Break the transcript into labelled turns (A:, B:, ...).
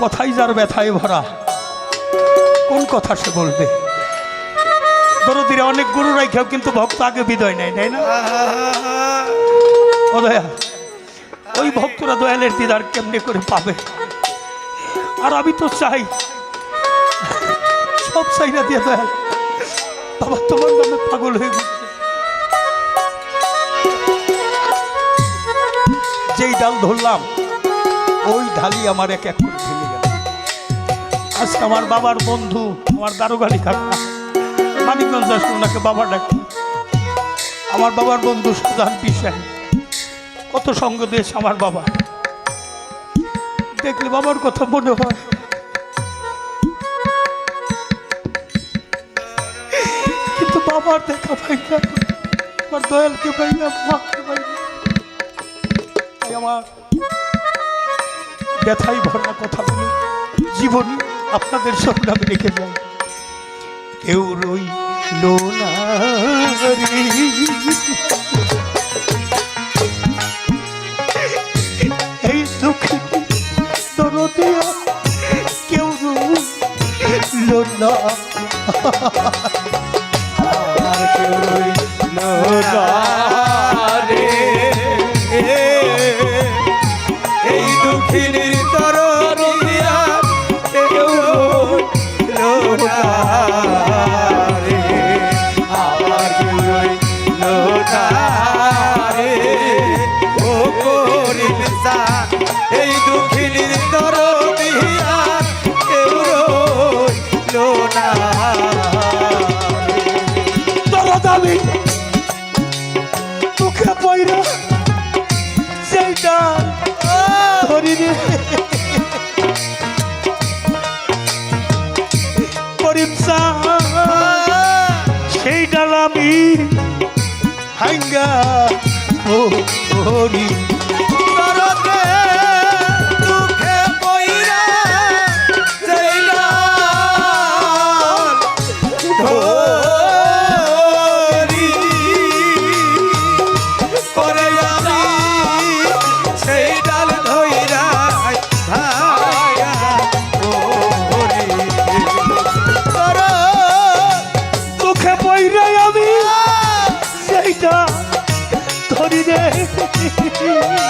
A: কথাই যার ব্যথায় ভরা। কোন কথা সে বলবে? দরদিরে অনেক গুরু রাইখাও কিন্তু ভক্ত আগে বিদয় নেয়, তাই না? ও দয়া, ওই ভক্তরা দয়ালের দিদার কেমনে করে পাবে? আর আমি তো চাই, সব চাই না দিয়ে দয়াল। বাবা, তোমার নামে পাগল হয়ে যেই ডাল ধরলাম, ওই ঢালি আমার এক এক করে আজকে আমার বাবার বন্ধু, আমার দারোগালি কাকা। মানিকগঞ্জ আসলে ওনাকে বাবা ডাকি। আমার বাবার বন্ধু সুধান পিসাই কত সঙ্গ দিয়েছে আমার বাবা। দেখলে বাবার কথা মনে হয়। কিন্তু বাবার দেখা পাই না। দয়ালকে পাই না, মাকে পাই না। আমার ব্যথাই ভরা কথা বলে। জীবনী আপনাদের সামনে আমি রেখে যাই কেউ রইল না রে। এই দুঃখে দরদিয়া কেউ রইল না রইল না রে।
B: ও করিম এই দুঃখিনীর তরণিয়া কেউ রইল না
A: দরদ আমি মুখে পয়রা, সেইটা ধরি রে করিম সেই ডাল হাঙ্গা ও হরি রে।